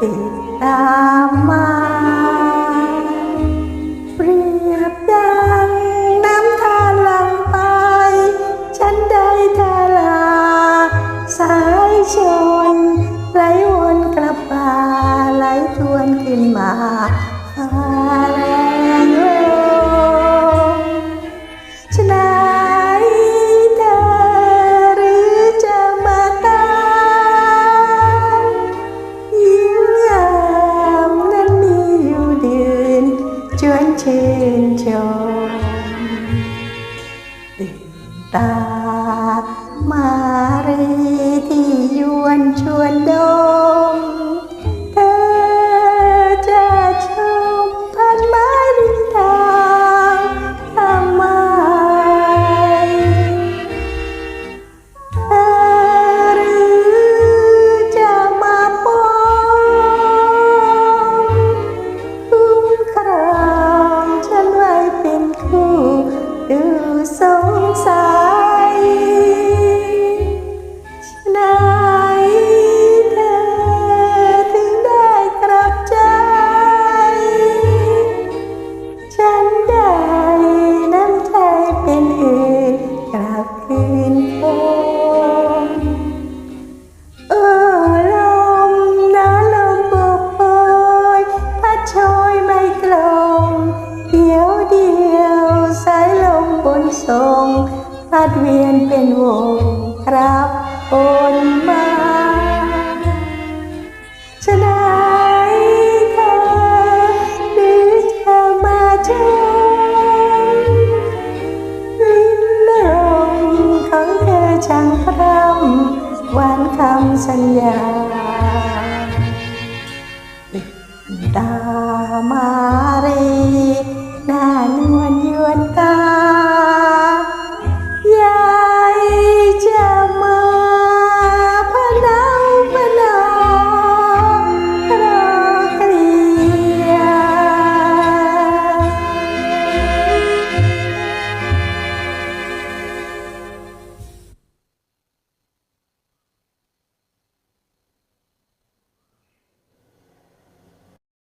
ติดตามมาเปรียบดังน้ำทาลังไป ฉันได้ทาลา สายชนไหลวนกลับมาไหลทวนขึ้นมาฟ้า 青丘，叮当 sa ดเวียนเป็นวงรับโอนมาฉันะเธอหรือเธอมาเชิญลิ้นลมของเธอช่างพร่ำหวานคำสัญญาปิดตามา